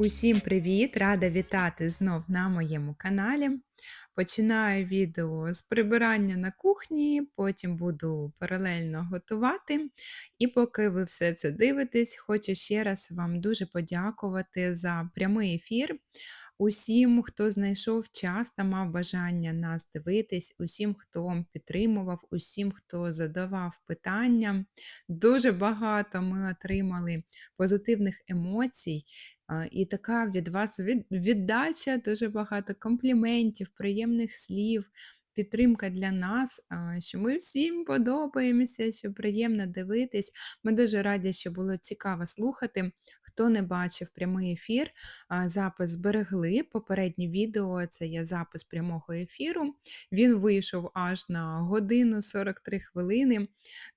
Усім привіт! Рада вітати знов на моєму каналі. Починаю відео з прибирання на кухні, потім буду паралельно готувати. І поки ви все це дивитесь, хочу ще раз вам дуже подякувати за прямий ефір. Усім, хто знайшов час та мав бажання нас дивитись, усім, хто підтримував, усім, хто задавав питання. Дуже багато ми отримали позитивних емоцій. І така від вас віддача, дуже багато компліментів, приємних слів, підтримка для нас, що ми всім подобаємося, що приємно дивитись. Ми дуже раді, що було цікаво слухати. Хто не бачив прямий ефір, запис зберегли. Попереднє відео це є запис прямого ефіру. Він вийшов аж на годину 43 хвилини,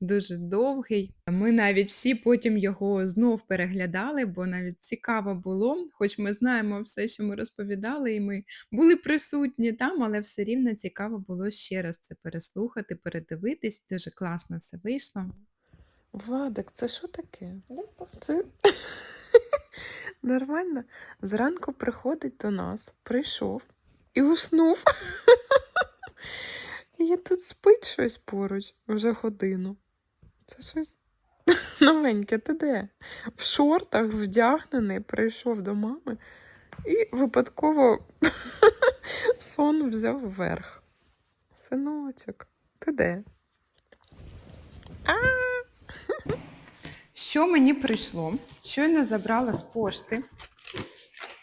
дуже довгий. Ми навіть всі потім його знов переглядали, бо навіть цікаво було, хоч ми знаємо все, що ми розповідали, і ми були присутні там, але все рівно цікаво було ще раз це переслухати, передивитись. Дуже класно все вийшло. Владик, це що таке? Це нормально. Зранку приходить до нас, прийшов і уснув. І тут спить щось поруч вже годину. Це щось новеньке. Ти де? В шортах вдягнений, прийшов до мами і випадково сон взяв вверх. Синочок, ти де? А! Що мені прийшло? Щойно забрала з пошти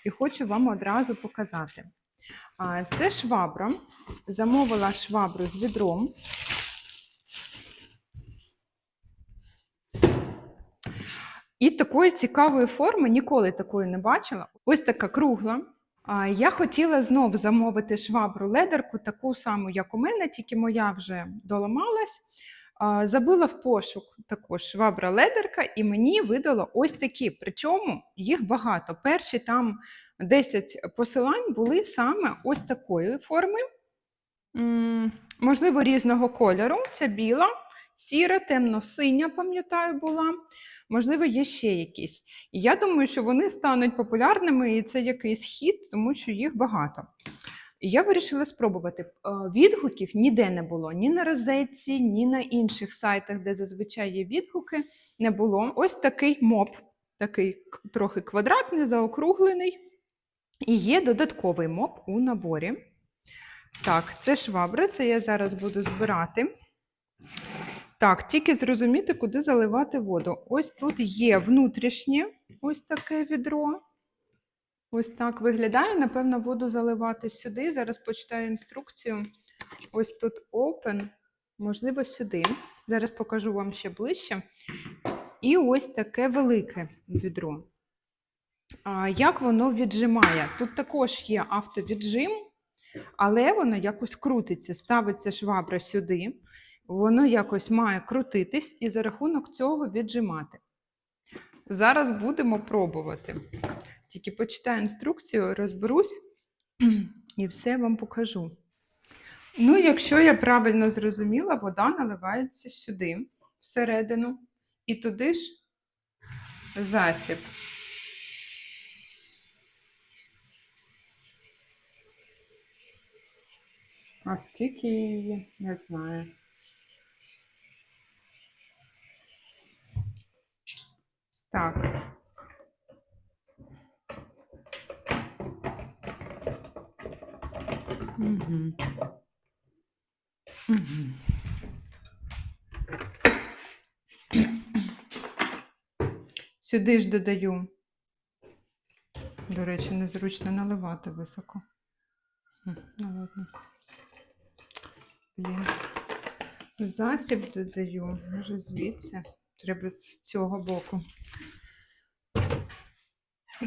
і хочу вам одразу показати. Це швабра. Замовила швабру з відром. І такої цікавої форми ніколи такої не бачила. Ось така кругла. Я хотіла знов замовити швабру ледерку, таку саму, як у мене, тільки моя вже доламалась. Забила в пошук також швабра ледерка, і мені видало ось такі. Причому їх багато. Перші там 10 посилань були саме ось такої форми. Можливо, різного кольору. Це біла, сіра, темно-синя, пам'ятаю, була. Можливо, є ще якісь. І я думаю, що вони стануть популярними, і це якийсь хід, тому що їх багато. І я вирішила спробувати. Е, Відгуків ніде не було, ні на розетці, ні на інших сайтах, де зазвичай є відгуки, не було. Ось такий моп, такий трохи квадратний, заокруглений. І є додатковий моп у наборі. Так, це швабра, це я зараз буду збирати. Так, тільки зрозуміти, куди заливати воду. Ось тут є внутрішнє ось таке відро. Ось так виглядає. Напевно, буду заливати сюди. Зараз почитаю інструкцію. Ось тут open, можливо, сюди. Зараз покажу вам ще ближче. І ось таке велике відро. А, як воно віджимає? Тут також є автовіджим, але воно якось крутиться. Ставиться швабра сюди, воно якось має крутитись і за рахунок цього віджимати. Зараз будемо пробувати. Тільки почитаю інструкцію, розберусь і все вам покажу. Ну, якщо я правильно зрозуміла, вода наливається сюди, всередину, і туди ж засіб. А скільки її? Не знаю. Так. Сюди ж додаю. До речі, незручно наливати високо. Ну ладно. Блін. Засіб додаю, може звідси. Треба з цього боку.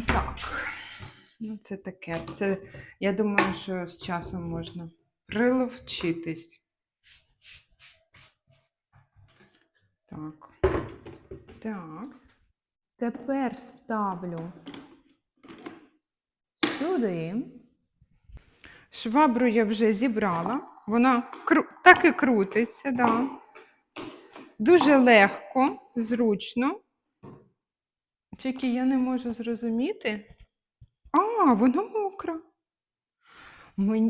Так. Ну, це таке. Це, я думаю, що з часом можна приловчитись. Так. Так. Тепер ставлю сюди. Швабру я вже зібрала. Вона кру... так і крутиться, да. Дуже легко, зручно. Тільки я не можу зрозуміти, Да, вона мокра.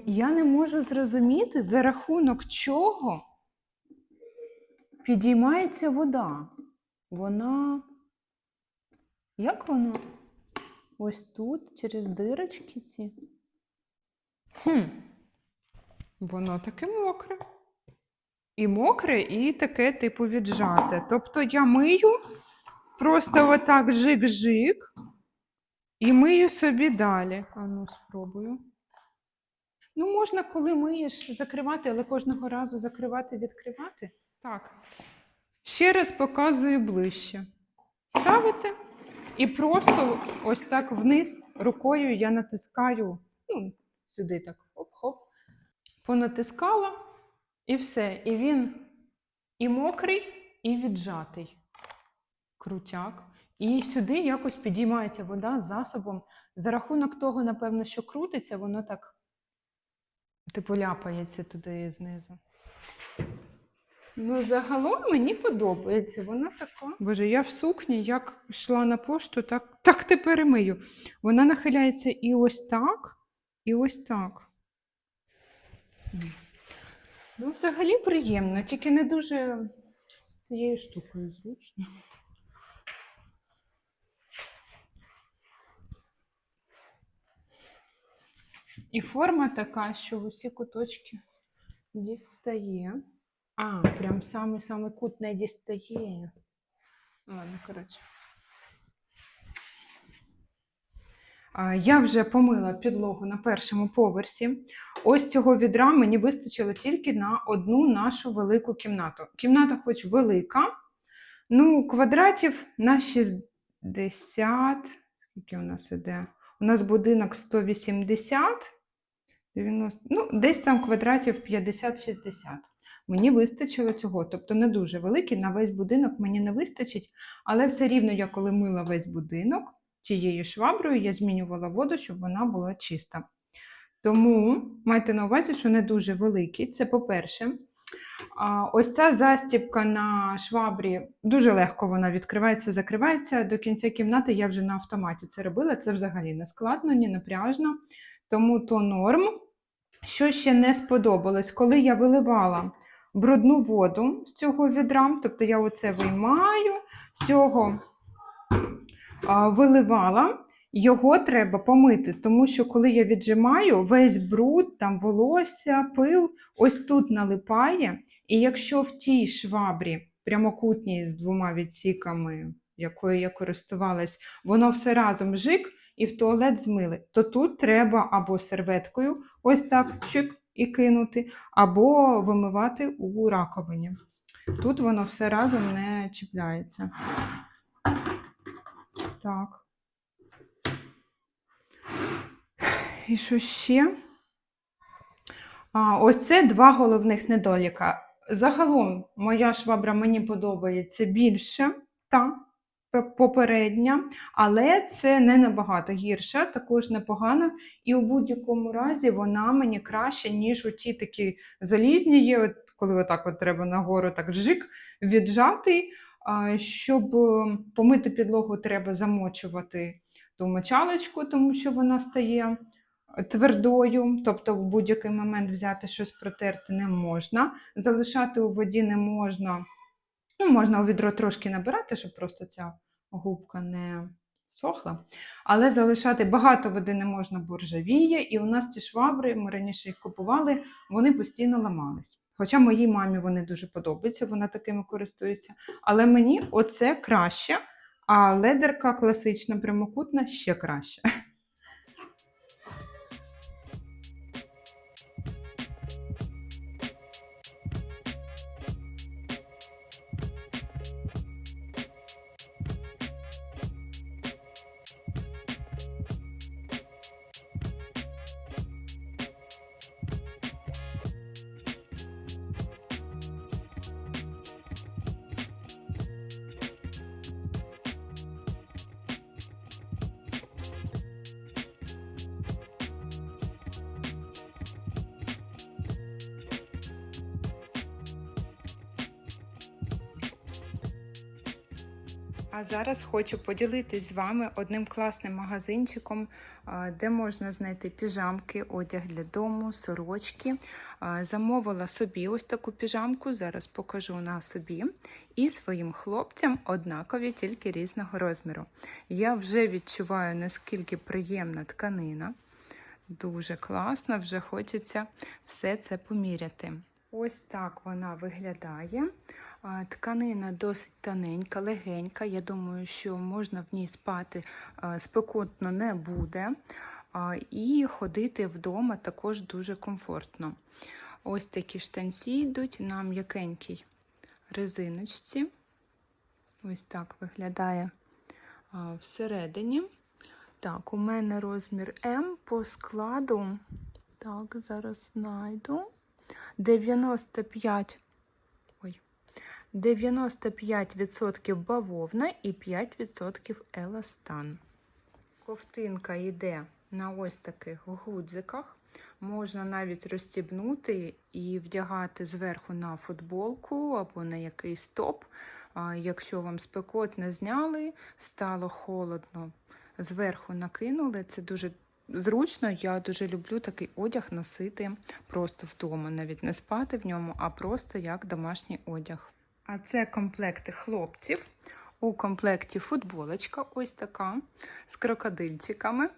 Я не можу зрозуміти, за рахунок чого підіймається вода. Вона. Як вона? Ось тут, через дирочки ці. Хм. Воно таке мокре. І мокре, і таке, типу, віджате. Тобто я мию просто отак жик-жик і мию собі далі. А ну, спробую. Ну, можна, коли миєш, закривати, але кожного разу закривати, відкривати. Так. Ще раз показую ближче. Ставите і просто ось так вниз рукою я натискаю, ну, сюди так хоп-хоп, понатискала, і все. І він і мокрий, і віджатий. Крутяк. І сюди якось підіймається вода з засобом. За рахунок того, напевно, що крутиться, воно так типу ляпається туди знизу. Ну, загалом мені подобається. Вона така. Боже, я в сукні, як йшла на пошту, так, так тепер і мию. Вона нахиляється і ось так, і ось так. Ну, взагалі приємно, тільки не дуже з цією штукою зручно. І форма така, що в усі куточки дістає. А, прям самий-самий кут не дістає. Ладно, коротше. Я вже помила підлогу на першому поверсі. Ось цього відра мені вистачило тільки на одну нашу велику кімнату. Кімната, хоч велика, ну, квадратів на 60. Скільки у нас іде? У нас будинок 180, 90, ну, десь там квадратів 50-60. Мені вистачило цього. Тобто не дуже великий, на весь будинок мені не вистачить, але все рівно я коли мила весь будинок тією шваброю, я змінювала воду, щоб вона була чиста. Тому майте на увазі, що не дуже великий. Це по-перше. Ось ця застібка на швабрі дуже легко вона відкривається, закривається. До кінця кімнати я вже на автоматі це робила. Це взагалі не складно, ні напряжно. Тому то норм. Що ще не сподобалось, коли я виливала брудну воду з цього відра, тобто я оце виймаю, з цього а, виливала. Його треба помити, тому що коли я віджимаю, весь бруд, там волосся, пил ось тут налипає. І якщо в тій швабрі прямокутній з двома відсіками, якою я користувалась, воно все разом жик і в туалет змили, то тут треба або серветкою ось так чик і кинути, або вимивати у раковині. Тут воно все разом не чіпляється. Так. І що ще? А, ось це два головних недоліка. Загалом, моя швабра мені подобається більше, та попередня, але це не набагато гірша, також непогана. І у будь-якому разі вона мені краще, ніж у ті такі залізні є, от коли отак от треба нагору так жик віджати. Щоб е, помити підлогу, треба замочувати ту мочалочку, тому що вона стає твердою, тобто в будь-який момент взяти щось протерти не можна. Залишати у воді не можна. Ну, можна у відро трошки набирати, щоб просто ця губка не сохла. Але залишати багато води не можна, бо ржавіє. І у нас ці швабри, ми раніше їх купували, вони постійно ламались. Хоча моїй мамі вони дуже подобаються, вона такими користується. Але мені оце краще, а ледерка класична прямокутна ще краще. А зараз хочу поділитись з вами одним класним магазинчиком, де можна знайти піжамки, одяг для дому, сорочки. Замовила собі ось таку піжамку, зараз покажу на собі. І своїм хлопцям однакові, тільки різного розміру. Я вже відчуваю, наскільки приємна тканина. Дуже класно, вже хочеться все це поміряти. Ось так вона виглядає. Тканина досить тоненька, легенька. Я думаю, що можна в ній спати спекотно не буде. І ходити вдома також дуже комфортно. Ось такі штанці йдуть на м'якенькій резиночці. Ось так виглядає всередині. Так, у мене розмір М по складу. Так, зараз знайду. 95. Ой. 95% бавовна і 5% еластан. Ковтинка йде на ось таких гудзиках. Можна навіть розстібнути і вдягати зверху на футболку або на якийсь топ. Якщо вам спекотно зняли, стало холодно, зверху накинули. Це дуже зручно. Я дуже люблю такий одяг носити просто вдома, навіть не спати в ньому, а просто як домашній одяг. А це комплекти хлопців. У комплекті футболочка ось така з крокодильчиками.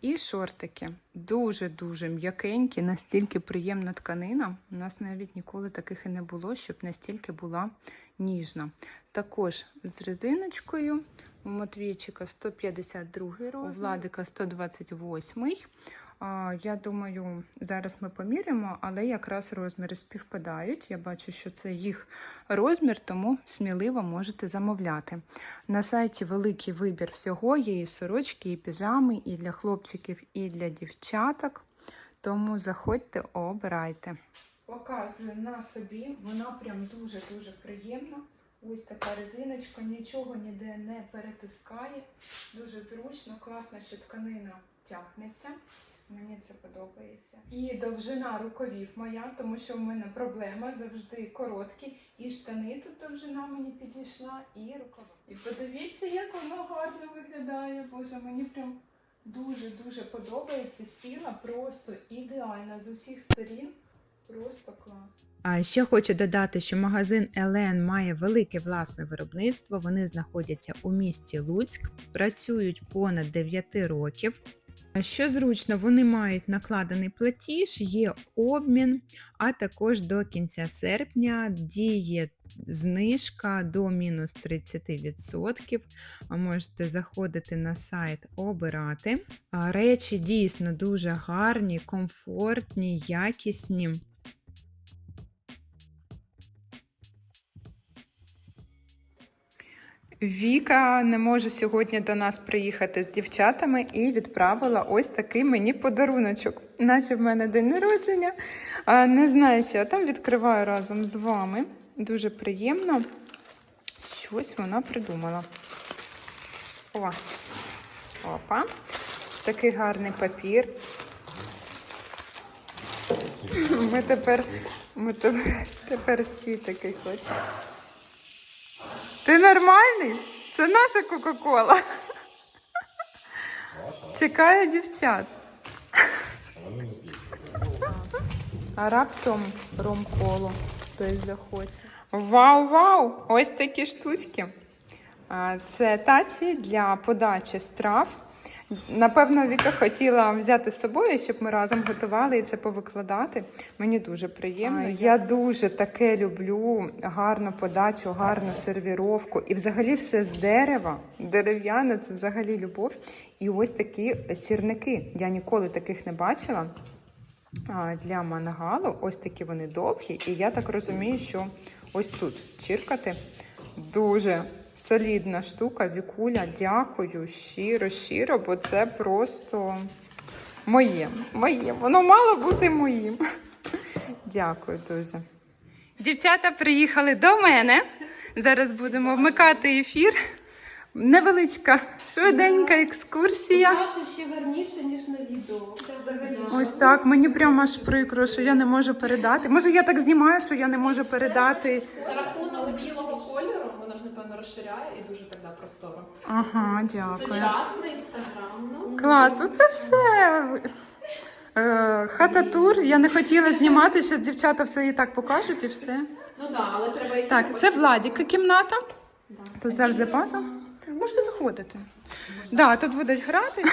І шортики. Дуже-дуже м'якенькі, настільки приємна тканина. У нас навіть ніколи таких і не було, щоб настільки була ніжна. Також з резиночкою. У Матвійчика 152 розмір, у Владика 128. Я думаю, зараз ми поміряємо, але якраз розміри співпадають. Я бачу, що це їх розмір, тому сміливо можете замовляти. На сайті великий вибір всього. Є і сорочки, і піжами, і для хлопчиків, і для дівчаток. Тому заходьте, обирайте. Показую на собі, вона прям дуже-дуже приємна. Ось така резиночка, нічого ніде не перетискає. Дуже зручно, класно, що тканина тягнеться. Мені це подобається. І довжина рукавів моя, тому що в мене проблема завжди короткі. І штани тут довжина мені підійшла, і рукава. І подивіться, як воно гарно виглядає. Боже, мені прям дуже-дуже подобається. Сіла просто ідеально з усіх сторін. Просто клас. А ще хочу додати, що магазин Елен має велике власне виробництво. Вони знаходяться у місті Луцьк, працюють понад 9 років. Що зручно, вони мають накладений платіж, є обмін, а також до кінця серпня діє знижка до мінус 30%. А Можете заходити на сайт, обирати. Речі дійсно дуже гарні, комфортні, якісні. Віка не може сьогодні до нас приїхати з дівчатами і відправила ось такий мені подаруночок. Наче в мене день народження. Не знаю, що я там відкриваю разом з вами. Дуже приємно. Щось вона придумала. О, опа. Такий гарний папір. Ми тепер, ми тепер, тепер всі такий хочемо. Ти нормальний? Це наша Кока-Кола. Чекає дівчат. А раптом Ром-Коло хтось захоче. Вау-вау! Ось такі штучки. Це таці для подачі страв. Напевно, Віка хотіла взяти з собою, щоб ми разом готували і це повикладати. Мені дуже приємно. Я дуже таке люблю гарну подачу, гарну сервіровку. І взагалі все з дерева. Дерев'яне це взагалі любов. І ось такі сірники. Я ніколи таких не бачила. Для мангалу ось такі вони довгі. І я так розумію, що ось тут чиркати дуже солідна штука. Вікуля, дякую щиро, щиро, бо це просто моє. Моє. Воно мало бути моїм. Дякую дуже. Дівчата приїхали до мене. Зараз будемо вмикати ефір. Невеличка, швиденька екскурсія. Саша ще гарніше, ніж на відео. Ось так. Мені прямо аж прикро, що я не можу передати. Може, я так знімаю, що я не можу передати. За рахунок білого напевно, розширяє і дуже да, просторо. Ага, дякую. Сучасно, інстаграмно. Клас, оце все. Е, Хата тур. Я не хотіла знімати, зараз дівчата все і так покажуть і все. Ну так, да, але треба їх Так, це Владіка кімната. Тут завжди паза. Можете заходити. Да, тут будуть грати.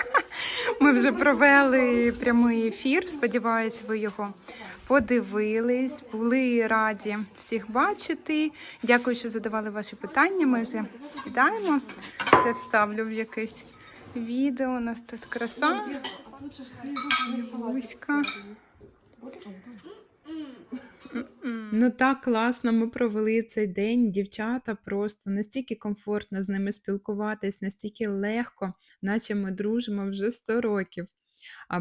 Ми вже провели прямий ефір. Сподіваюсь, ви його подивились, були раді всіх бачити. Дякую, що задавали ваші питання. Ми вже сідаємо. Це вставлю в якесь відео. У нас тут краса. Гуська. Ну так класно, ми провели цей день. Дівчата просто настільки комфортно з ними спілкуватись, настільки легко, наче ми дружимо вже 100 років.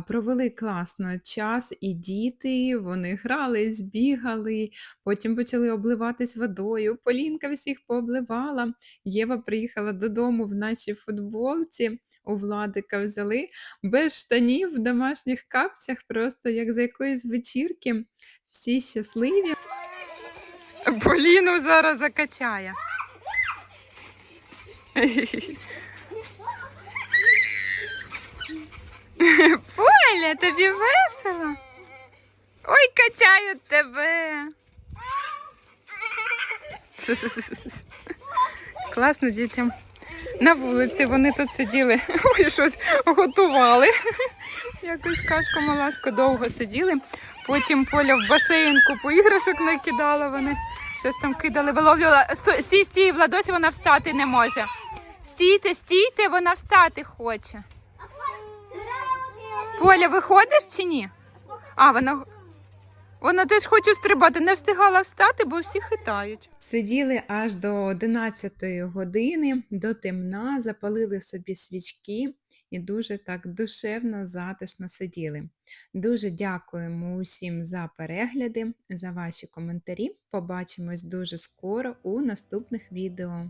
Провели класно час, і діти вони грались, бігали, потім почали обливатись водою. Полінка всіх пообливала. Єва приїхала додому в нашій футболці. У Владика взяли без штанів в домашніх капцях, просто як з якоїсь вечірки. Всі щасливі. Поліну зараз закачає. Поля, тобі весело? Ой, качають тебе. Класно дітям. На вулиці вони тут сиділи, ой, щось готували. Якусь казку малашку довго сиділи. Потім Поля в басейн купу іграшок накидала вони. Щось там кидали, виловлювала. Стій, стій, Владосі, вона встати не може. Стійте, стійте, вона встати хоче. Поля, виходиш чи ні? А, вона. Вона теж хоче стрибати, не встигала встати, бо всі хитають. Сиділи аж до 11 години, до темна, запалили собі свічки і дуже так душевно, затишно сиділи. Дуже дякуємо усім за перегляди, за ваші коментарі. Побачимось дуже скоро у наступних відео.